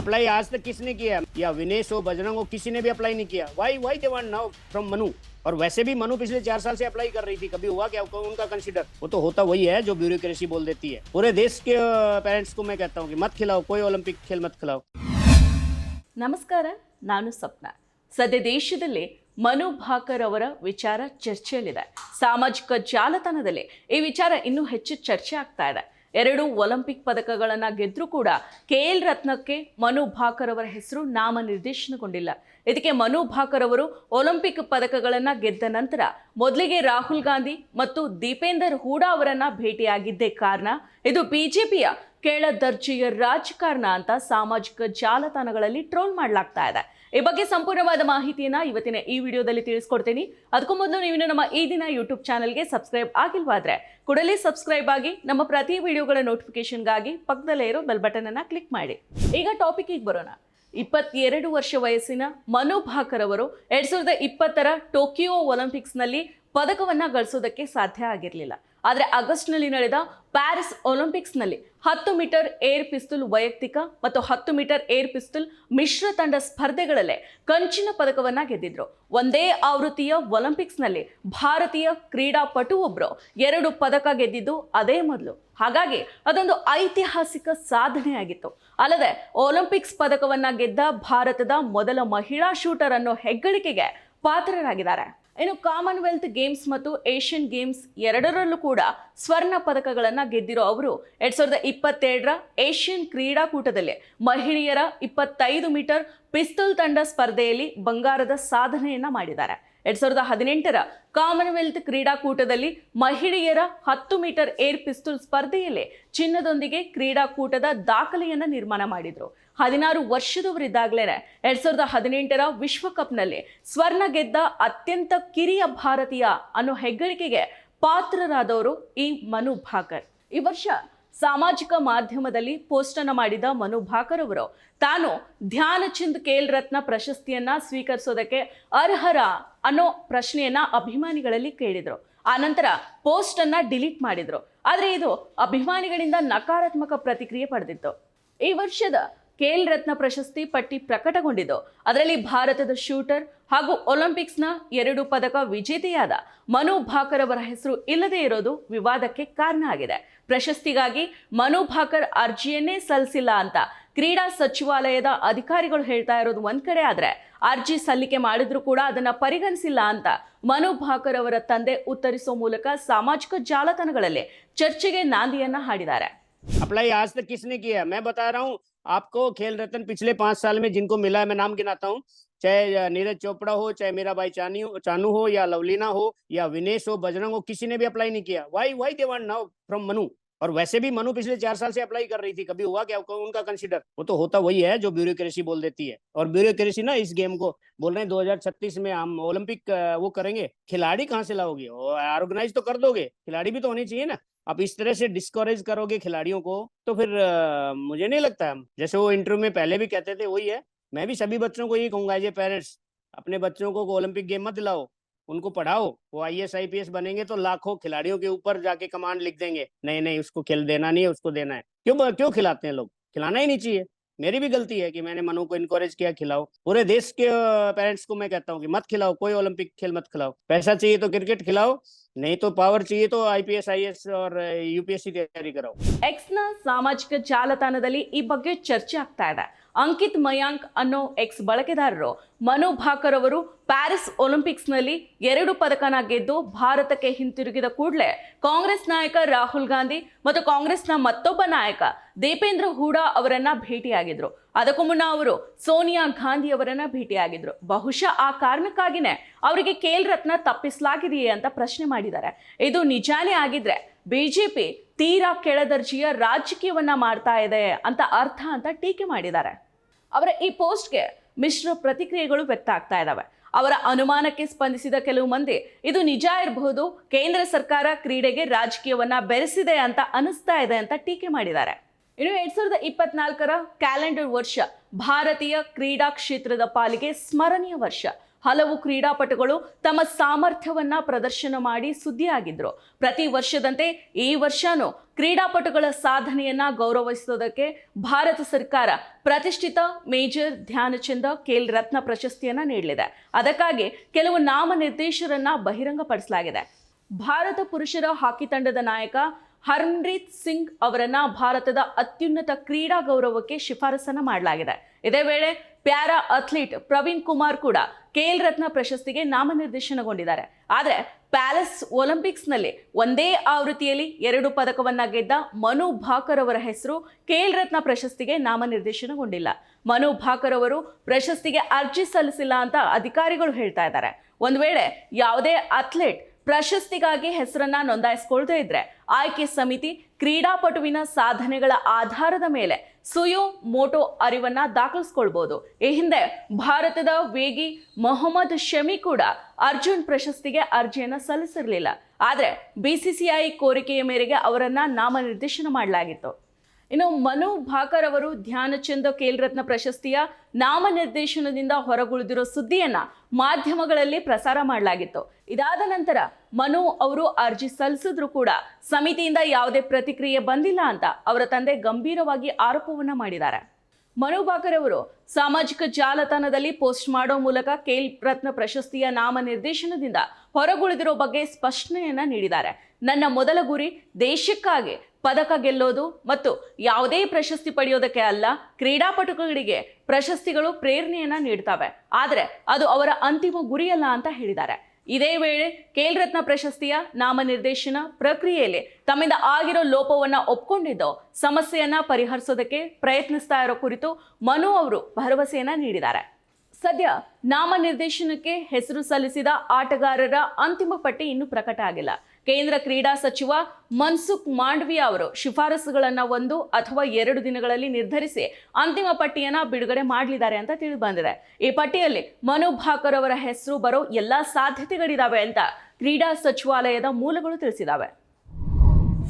Apply आज तक किसने किया या विनेश हो बजरंग हो किसी ने भी अप्लाई नहीं किया why why they want now from Manu और वैसे भी मनु पिछले चार साल से अप्लाई कर रही थी कभी हुआ क्या उनका कंसिडर वो तो होता वही है जो ब्यूरोक्रेसी बोल देती है पूरे देश के पेरेंट्स को मैं कहता हूँ कि मत खिलाओ कोई ओलंपिक खेल मत खिलाओ ನಮಸ್ಕಾರ ನಾನು ಸ್ವಪ್ನ ಸದ್ಯ ದೇಶದಲ್ಲಿ ಮನು ಭಾಕರ್ ಅವರ ವಿಚಾರ ಚರ್ಚೆಯಲ್ಲಿದೆ ಸಾಮಾಜಿಕ ಜಾಲತಾಣದಲ್ಲಿ ಈ ವಿಚಾರ ಇನ್ನೂ ಹೆಚ್ಚು ಚರ್ಚೆ ಆಗ್ತಾ ಇದೆ ಎರಡು ಒಲಿಂಪಿಕ್ ಪದಕಗಳನ್ನು ಗೆದ್ದರೂ ಕೂಡ ಕೆ ಎಲ್ ರತ್ನಕ್ಕೆ ಮನು ಭಾಕರ್ ಅವರ ಹೆಸರು ನಾಮನಿರ್ದೇಶನಗೊಂಡಿಲ್ಲ. ಇದಕ್ಕೆ ಮನು ಭಾಕರ್ ಅವರು ಒಲಿಂಪಿಕ್ ಪದಕಗಳನ್ನು ಗೆದ್ದ ನಂತರ ಮೊದಲಿಗೆ ರಾಹುಲ್ ಗಾಂಧಿ ಮತ್ತು ದೀಪೇಂದರ್ ಹೂಡಾ ಅವರನ್ನು ಭೇಟಿಯಾಗಿದ್ದೇ ಕಾರಣ ಇದು ಬಿಜೆಪಿಯ ಕೆಳ ದರ್ಜೆಯ ರಾಜಕಾರಣ ಅಂತ ಸಾಮಾಜಿಕ ಜಾಲತಾಣಗಳಲ್ಲಿ ಟ್ರೋಲ್ ಮಾಡಲಾಗ್ತಾ ಇದೆ. ಈ ಬಗ್ಗೆ ಸಂಪೂರ್ಣವಾದ ಮಾಹಿತಿಯನ್ನ ಇವತ್ತಿನ ಈ ವಿಡಿಯೋದಲ್ಲಿ ತಿಳಿಸ್ಕೊಡ್ತೀನಿ. ಅದಕ್ಕೂ ಮೊದಲು ನೀವು ನಮ್ಮ ಈ ದಿನ ಯೂಟ್ಯೂಬ್ ಚಾನಲ್ಗೆ ಸಬ್ಸ್ಕ್ರೈಬ್ ಆಗಿಲ್ವಾದ್ರೆ ಕೂಡಲೇ ಸಬ್ಸ್ಕ್ರೈಬ್ ಆಗಿ ನಮ್ಮ ಪ್ರತಿ ವಿಡಿಯೋಗಳ ನೋಟಿಫಿಕೇಶನ್ಗಾಗಿ ಪಕ್ಕದಲ್ಲೇ ಇರೋ ಬೆಲ್ ಬಟನ್ ಅನ್ನ ಕ್ಲಿಕ್ ಮಾಡಿ. ಈಗ ಟಾಪಿಕಿಗೆ ಬರೋಣ. ಇಪ್ಪತ್ತೆರಡು ವರ್ಷ ವಯಸ್ಸಿನ ಮನು ಭಾಕರ್ ಅವರು ಎರಡ್ ಸಾವಿರದ ಇಪ್ಪತ್ತರ ಟೋಕಿಯೋ ಒಲಿಂಪಿಕ್ಸ್ನಲ್ಲಿ ಪದಕವನ್ನು ಗಳಿಸೋದಕ್ಕೆ ಸಾಧ್ಯ ಆಗಿರಲಿಲ್ಲ. ಆದರೆ ಆಗಸ್ಟ್ನಲ್ಲಿ ನಡೆದ ಪ್ಯಾರಿಸ್ ಒಲಿಂಪಿಕ್ಸ್ನಲ್ಲಿ ಹತ್ತು ಮೀಟರ್ ಏರ್ ಪಿಸ್ತೂಲ್ ವೈಯಕ್ತಿಕ ಮತ್ತು ಹತ್ತು ಮೀಟರ್ ಏರ್ ಪಿಸ್ತೂಲ್ ಮಿಶ್ರ ತಂಡ ಸ್ಪರ್ಧೆಗಳಲ್ಲೇ ಕಂಚಿನ ಪದಕವನ್ನು ಗೆದ್ದಿದ್ರು. ಒಂದೇ ಆವೃತ್ತಿಯ ಒಲಿಂಪಿಕ್ಸ್ನಲ್ಲಿ ಭಾರತೀಯ ಕ್ರೀಡಾಪಟು ಒಬ್ಬರು ಎರಡು ಪದಕ ಗೆದ್ದಿದ್ದು ಅದೇ ಮೊದಲು. ಹಾಗಾಗಿ ಅದೊಂದು ಐತಿಹಾಸಿಕ ಸಾಧನೆಯಾಗಿತ್ತು. ಅಲ್ಲದೆ ಒಲಿಂಪಿಕ್ಸ್ ಪದಕವನ್ನು ಗೆದ್ದ ಭಾರತದ ಮೊದಲ ಮಹಿಳಾ ಶೂಟರ್ ಅನ್ನೋ ಹೆಗ್ಗಳಿಕೆಗೆ ಪಾತ್ರರಾಗಿದ್ದಾರೆ. ಇನ್ನು ಕಾಮನ್ವೆಲ್ತ್ ಗೇಮ್ಸ್ ಮತ್ತು ಏಷ್ಯನ್ ಗೇಮ್ಸ್ ಎರಡರಲ್ಲೂ ಕೂಡ ಸ್ವರ್ಣ ಪದಕಗಳನ್ನು ಗೆದ್ದಿರೋ ಅವರು ಎರಡ್ ಸಾವಿರದ ಇಪ್ಪತ್ತೆರಡರ ಏಷ್ಯನ್ ಕ್ರೀಡಾಕೂಟದಲ್ಲಿ ಮಹಿಳೆಯರ ಇಪ್ಪತ್ತೈದು ಮೀಟರ್ ಪಿಸ್ತೂಲ್ ತಂಡ ಸ್ಪರ್ಧೆಯಲ್ಲಿ ಬಂಗಾರದ ಸಾಧನೆಯನ್ನು ಮಾಡಿದ್ದಾರೆ. ಎರಡ್ ಸಾವಿರದ ಹದಿನೆಂಟರ ಕಾಮನ್ವೆಲ್ತ್ ಕ್ರೀಡಾಕೂಟದಲ್ಲಿ ಮಹಿಳೆಯರ ಹತ್ತು ಮೀಟರ್ ಏರ್ ಪಿಸ್ತೂಲ್ ಸ್ಪರ್ಧೆಯಲ್ಲೇ ಚಿನ್ನದೊಂದಿಗೆ ಕ್ರೀಡಾಕೂಟದ ದಾಖಲೆಯನ್ನು ನಿರ್ಮಾಣ ಮಾಡಿದರು. ಹದಿನಾರು ವರ್ಷದವರಿದ್ದಾಗಲೇ ಎರಡ್ ಸಾವಿರದ ಹದಿನೆಂಟರ ವಿಶ್ವಕಪ್ನಲ್ಲಿ ಸ್ವರ್ಣ ಗೆದ್ದ ಅತ್ಯಂತ ಕಿರಿಯ ಭಾರತೀಯ ಅನ್ನೋ ಹೆಗ್ಗಳಿಕೆಗೆ ಪಾತ್ರರಾದವರು ಈ ಮನು ಭಾಕರ್. ಈ ವರ್ಷ ಸಾಮಾಜಿಕ ಮಾಧ್ಯಮದಲ್ಲಿ ಪೋಸ್ಟ್ ಅನ್ನು ಮಾಡಿದ ಮನು ಭಾಕರ್ ಅವರು, ತಾನು ಧ್ಯಾನಚಂದ್ ಖೇಲ್ ರತ್ನ ಪ್ರಶಸ್ತಿಯನ್ನ ಸ್ವೀಕರಿಸೋದಕ್ಕೆ ಅರ್ಹರ ಅನ್ನೋ ಪ್ರಶ್ನೆಯನ್ನ ಅಭಿಮಾನಿಗಳಲ್ಲಿ ಕೇಳಿದ್ರು. ಆನಂತರ ಪೋಸ್ಟ್ ಅನ್ನ ಡಿಲೀಟ್ ಮಾಡಿದ್ರು. ಆದರೆ ಇದು ಅಭಿಮಾನಿಗಳಿಂದ ನಕಾರಾತ್ಮಕ ಪ್ರತಿಕ್ರಿಯೆ ಪಡೆದಿತ್ತು. ಈ ವರ್ಷದ ಖೇಲ್ ರತ್ನ ಪ್ರಶಸ್ತಿ ಪಟ್ಟಿ ಪ್ರಕಟಗೊಂಡಿದ್ದು. ಅದರಲ್ಲಿ ಭಾರತದ ಶೂಟರ್ ಹಾಗೂ ಒಲಿಂಪಿಕ್ಸ್ನ ಎರಡು ಪದಕ ವಿಜೇತೆಯಾದ ಮನು ಭಾಕರ್ ಅವರ ಹೆಸರು ಇಲ್ಲದೇ ಇರೋದು ವಿವಾದಕ್ಕೆ ಕಾರಣ ಆಗಿದೆ. ಪ್ರಶಸ್ತಿಗಾಗಿ ಮನು ಭಾಕರ್ ಅರ್ಜಿಯನ್ನೇ ಸಲ್ಲಿಸಿಲ್ಲ ಅಂತ ಕ್ರೀಡಾ ಸಚಿವಾಲಯದ ಅಧಿಕಾರಿಗಳು ಹೇಳ್ತಾ ಇರೋದು ಒಂದ್ ಕಡೆ ಆದ್ರೆ ಅರ್ಜಿ ಸಲ್ಲಿಕೆ ಮಾಡಿದ್ರು ಕೂಡ ಅದನ್ನ ಪರಿಗಣಿಸಿಲ್ಲ ಅಂತ ಮನು ಭಾಕರ್ ಅವರ ತಂದೆ ಉತ್ತರಿಸೋ ಮೂಲಕ ಸಾಮಾಜಿಕ ಜಾಲತಾಣಗಳಲ್ಲಿ ಚರ್ಚೆಗೆ ನಾಂದಿಯನ್ನ ಹಾಡಿದ್ದಾರೆ. अप्लाई आज तक किसने किया मैं बता रहा हूँ, आपको खेल रत्न पिछले पाँच साल में जिनको मिला है, मैं नाम गिनाता हूँ। चाहे नीरज चोपड़ा हो, चाहे मेरा भाई चानी चानू हो, या लवलीना हो, या विनेश हो, बजरंग हो, किसी ने भी अप्लाई नहीं किया। Why why they want now from Manu? और वैसे भी मनु पिछले चार साल से अप्लाई कर रही थी। कभी हुआ क्या? उनका कंसिडर वो तो होता वही है जो ब्यूरोक्रेसी बोल देती है। और ब्यूरोक्रेसी ना इस गेम को बोल रहे हैं 2036 में हम ओलंपिक वो करेंगे। खिलाड़ी कहाँ से लाओगे? ऑर्गेनाइज तो कर दोगे। खिलाड़ी भी तो होनी चाहिए ना। आप इस तरह से डिस्करेज करोगे खिलाड़ियों को तो फिर आ, मुझे नहीं लगता जैसे वो इंटरव्यू में पहले भी कहते थे वही है। मैं भी सभी बच्चों को यही कहूँगा एज ए पेरेंट्स अपने बच्चों को ओलंपिक गेम मत दिलाओ उनको पढ़ाओ। वो I S I P S बनेंगे तो लाखों खिलाड़ियों के ऊपर जाके कमांड लिख देंगे। नहीं नहीं उसको खेल देना नहीं है उसको देना है। क्यों क्यों खिलाते हैं लोग? खिलाना ही नहीं चाहिए। मेरी भी गलती है कि मैंने मनु को इनकरेज किया खिलाओ पूरे देश के पेरेंट्स को मैं कहता हूँ कि मत खिलाओ कोई ओलंपिक खेल मत खिलाओ पैसा चाहिए तो क्रिकेट खिलाओ नहीं तो पावर चाहिए तो आईपीएस आईएएस और यूपीएससी तैयारी कराओ ಎಕ್ಸ್ನ ಸಾಮಾಜಿಕ ಜಾಲತಾಣದಲ್ಲಿ ಈ ಬಗ್ಗೆ ಚರ್ಚೆ ಆಗ್ತಾ ಇದೆ ಅಂಕಿತ್ ಮಯಾಂಕ್ ಅನ್ನೋ ಎಕ್ಸ್ ಬಳಕೆದಾರರು. ಮನು ಭಾಕರ್ ಅವರು ಪ್ಯಾರಿಸ್ ಒಲಿಂಪಿಕ್ಸ್ನಲ್ಲಿ ಎರಡು ಪದಕನ ಗೆದ್ದು ಭಾರತಕ್ಕೆ ಹಿಂತಿರುಗಿದ ಕೂಡಲೇ ಕಾಂಗ್ರೆಸ್ ನಾಯಕ ರಾಹುಲ್ ಗಾಂಧಿ ಮತ್ತು ಕಾಂಗ್ರೆಸ್ನ ಮತ್ತೊಬ್ಬ ನಾಯಕ ದೀಪೇಂದ್ರ ಹೂಡಾ ಅವರನ್ನ ಭೇಟಿಯಾಗಿದ್ರು. ಅದಕ್ಕೂ ಮುನ್ನ ಅವರು ಸೋನಿಯಾ ಗಾಂಧಿ ಅವರನ್ನ ಭೇಟಿಯಾಗಿದ್ರು. ಬಹುಶಃ ಆ ಕಾರಣಕ್ಕಾಗಿನೇ ಅವರಿಗೆ ಕೇಲ್ ರತ್ನ ತಪ್ಪಿಸಲಾಗಿದೆಯೇ ಅಂತ ಪ್ರಶ್ನೆ ಮಾಡಿದ್ದಾರೆ. ಇದು ನಿಜಾನೇ ಆಗಿದ್ರೆ ಬಿಜೆಪಿ ತೀರಾ ಕೆಳದರ್ಜೆಯ ರಾಜಕೀಯವನ್ನ ಮಾಡ್ತಾ ಇದೆ ಅಂತ ಅರ್ಥ ಅಂತ ಟೀಕೆ ಮಾಡಿದ್ದಾರೆ. ಅವರ ಈ ಪೋಸ್ಟ್ಗೆ ಮಿಶ್ರ ಪ್ರತಿಕ್ರಿಯೆಗಳು ವ್ಯಕ್ತ ಆಗ್ತಾ ಇದ್ದಾವೆ ಅವರ ಅನುಮಾನಕ್ಕೆ ಸ್ಪಂದಿಸಿದ ಕೆಲವು ಮಂದಿ, ಇದು ನಿಜ ಇರಬಹುದು ಕೇಂದ್ರ ಸರ್ಕಾರ ಕ್ರೀಡೆಗೆ ರಾಜಕೀಯವನ್ನ ಬೆರೆಸಿದೆ ಅಂತ ಅನಿಸ್ತಾ ಇದೆ ಅಂತ ಟೀಕೆ ಮಾಡಿದ್ದಾರೆ. ಇನ್ನು ಎರಡ್ ಸಾವಿರದ ಇಪ್ಪತ್ನಾಲ್ಕರ ಕ್ಯಾಲೆಂಡರ್ ವರ್ಷ ಭಾರತೀಯ ಕ್ರೀಡಾ ಕ್ಷೇತ್ರದ ಪಾಲಿಗೆ ಸ್ಮರಣೀಯ ವರ್ಷ. ಹಲವು ಕ್ರೀಡಾಪಟುಗಳು ತಮ್ಮ ಸಾಮರ್ಥ್ಯವನ್ನ ಪ್ರದರ್ಶನ ಮಾಡಿ ಸುದ್ದಿಯಾಗಿದ್ದರು ಪ್ರತಿ ವರ್ಷದಂತೆ ಈ ವರ್ಷನೂ ಕ್ರೀಡಾಪಟುಗಳ ಸಾಧನೆಯನ್ನ ಗೌರವಿಸೋದಕ್ಕೆ ಭಾರತ ಸರ್ಕಾರ ಪ್ರತಿಷ್ಠಿತ ಮೇಜರ್ ಧ್ಯಾನಚಂದ ಖೇಲ್ ರತ್ನ ಪ್ರಶಸ್ತಿಯನ್ನ ನೀಡಲಿದೆ. ಅದಕ್ಕಾಗಿ ಕೆಲವು ನಾಮನಿರ್ದೇಶರನ್ನ ಬಹಿರಂಗಪಡಿಸಲಾಗಿದೆ. ಭಾರತ ಪುರುಷರ ಹಾಕಿ ತಂಡದ ನಾಯಕ ಹರ್ಮ್ರೀತ್ ಸಿಂಗ್ ಅವರನ್ನ ಭಾರತದ ಅತ್ಯುನ್ನತ ಕ್ರೀಡಾ ಗೌರವಕ್ಕೆ ಶಿಫಾರಸನ್ನ ಮಾಡಲಾಗಿದೆ. ಇದೇ ವೇಳೆ ಪ್ಯಾರಾ ಅಥ್ಲೀಟ್ ಪ್ರವೀಣ್ ಕುಮಾರ್ ಕೂಡ ಖೇಲ್ ರತ್ನ ಪ್ರಶಸ್ತಿಗೆ ನಾಮನಿರ್ದೇಶನಗೊಂಡಿದ್ದಾರೆ. ಆದರೆ ಪ್ಯಾಲೆಸ್ ಒಲಿಂಪಿಕ್ಸ್ನಲ್ಲಿ ಒಂದೇ ಆವೃತ್ತಿಯಲ್ಲಿ ಎರಡು ಪದಕವನ್ನ ಗೆದ್ದ ಮನು ಭಾಕರ್ ಅವರ ಹೆಸರು ಖೇಲ್ ರತ್ನ ಪ್ರಶಸ್ತಿಗೆ ನಾಮನಿರ್ದೇಶನಗೊಂಡಿಲ್ಲ. ಮನು ಭಾಕರ್ ಅವರು ಪ್ರಶಸ್ತಿಗೆ ಅರ್ಜಿ ಸಲ್ಲಿಸಿಲ್ಲ ಅಂತ ಅಧಿಕಾರಿಗಳು ಹೇಳ್ತಾ ಇದ್ದಾರೆ. ಒಂದು ವೇಳೆ ಯಾವುದೇ ಅಥ್ಲೆಟ್ ಪ್ರಶಸ್ತಿಗಾಗಿ ಹೆಸರನ್ನ ನೋಂದಾಯಿಸ್ಕೊಳ್ತಾ ಇದ್ರೆ ಆಯ್ಕೆ ಸಮಿತಿ ಕ್ರೀಡಾಪಟುವಿನ ಸಾಧನೆಗಳ ಆಧಾರದ ಮೇಲೆ ಸುಯು ಮೋಟೋ ಅರಿವನ್ನ ದಾಖಲಿಸ್ಕೊಳ್ಬಹುದು ಈ ಹಿಂದೆ ಭಾರತದ ವೇಗಿ ಮೊಹಮ್ಮದ್ ಶಮಿ ಕೂಡ ಅರ್ಜುನ್ ಪ್ರಶಸ್ತಿಗೆ ಅರ್ಜಿಯನ್ನು ಸಲ್ಲಿಸಿರಲಿಲ್ಲ. ಆದರೆ ಬಿಸಿಸಿಐ ಕೋರಿಕೆಯ ಮೇರೆಗೆ ಅವರನ್ನ ನಾಮನಿರ್ದೇಶನ ಮಾಡಲಾಗಿತ್ತು. ಇನ್ನು ಮನು ಭಾಕರ್ ಅವರು ಧ್ಯಾನಚಂದ ಖೇಲ್ ರತ್ನ ಪ್ರಶಸ್ತಿಯ ನಾಮನಿರ್ದೇಶನದಿಂದ ಹೊರಗುಳಿದಿರೋ ಸುದ್ದಿಯನ್ನ ಮಾಧ್ಯಮಗಳಲ್ಲಿ ಪ್ರಸಾರ ಮಾಡಲಾಗಿತ್ತು. ಇದಾದ ನಂತರ ಮನು ಅವರು ಅರ್ಜಿ ಸಲ್ಲಿಸಿದ್ರು ಕೂಡ ಸಮಿತಿಯಿಂದ ಯಾವುದೇ ಪ್ರತಿಕ್ರಿಯೆ ಬಂದಿಲ್ಲ ಅಂತ ಅವರ ತಂದೆ ಗಂಭೀರವಾಗಿ ಆರೋಪವನ್ನ ಮಾಡಿದ್ದಾರೆ. ಮನು ಭಾಕರ್ ಅವರು ಸಾಮಾಜಿಕ ಜಾಲತಾಣದಲ್ಲಿ ಪೋಸ್ಟ್ ಮಾಡೋ ಮೂಲಕ ಖೇಲ್ ರತ್ನ ಪ್ರಶಸ್ತಿಯ ನಾಮನಿರ್ದೇಶನದಿಂದ ಹೊರಗುಳಿದಿರೋ ಬಗ್ಗೆ ಸ್ಪಷ್ಟನೆಯನ್ನ ನೀಡಿದ್ದಾರೆ. ನನ್ನ ಮೊದಲ ಗುರಿ ದೇಶಕ್ಕಾಗಿ ಪದಕ ಗೆಲ್ಲೋದು ಮತ್ತು ಯಾವುದೇ ಪ್ರಶಸ್ತಿ ಪಡೆಯೋದಕ್ಕೆ ಅಲ್ಲ, ಕ್ರೀಡಾಪಟುಗಳಿಗೆ ಪ್ರಶಸ್ತಿಗಳು ಪ್ರೇರಣೆಯನ್ನು ನೀಡ್ತವೆ. ಆದರೆ ಅದು ಅವರ ಅಂತಿಮ ಗುರಿಯಲ್ಲ ಅಂತ ಹೇಳಿದ್ದಾರೆ. ಇದೇ ವೇಳೆ ಖೇಲ್ ರತ್ನ ಪ್ರಶಸ್ತಿಯ ನಾಮನಿರ್ದೇಶನ ಪ್ರಕ್ರಿಯೆಯಲ್ಲಿ ತಮ್ಮಿಂದ ಆಗಿರೋ ಲೋಪವನ್ನು ಒಪ್ಕೊಂಡಿದ್ದು, ಸಮಸ್ಯೆಯನ್ನು ಪರಿಹರಿಸೋದಕ್ಕೆ ಪ್ರಯತ್ನಿಸ್ತಾ ಇರೋ ಕುರಿತು ಮನು ಅವರು ಭರವಸೆಯನ್ನು ನೀಡಿದ್ದಾರೆ. ಸದ್ಯ ನಾಮನಿರ್ದೇಶನಕ್ಕೆ ಹೆಸರು ಸಲ್ಲಿಸಿದ ಆಟಗಾರರ ಅಂತಿಮ ಪಟ್ಟಿ ಇನ್ನೂ ಪ್ರಕಟ ಆಗಿಲ್ಲ. ಕೇಂದ್ರ ಕ್ರೀಡಾ ಸಚಿವ ಮನ್ಸುಖ್ ಮಾಂಡವಿಯಾ ಅವರು ಶಿಫಾರಸುಗಳನ್ನು ಒಂದು ಅಥವಾ ಎರಡು ದಿನಗಳಲ್ಲಿ ನಿರ್ಧರಿಸಿ ಅಂತಿಮ ಪಟ್ಟಿಯನ್ನು ಬಿಡುಗಡೆ ಮಾಡಲಿದ್ದಾರೆ ಅಂತ ತಿಳಿದು ಬಂದಿದೆ ಈ ಪಟ್ಟಿಯಲ್ಲಿ ಮನು ಅವರ ಹೆಸರು ಬರೋ ಎಲ್ಲ ಸಾಧ್ಯತೆಗಳಿದಾವೆ ಅಂತ ಕ್ರೀಡಾ ಸಚಿವಾಲಯದ ಮೂಲಗಳು ತಿಳಿಸಿದಾವೆ.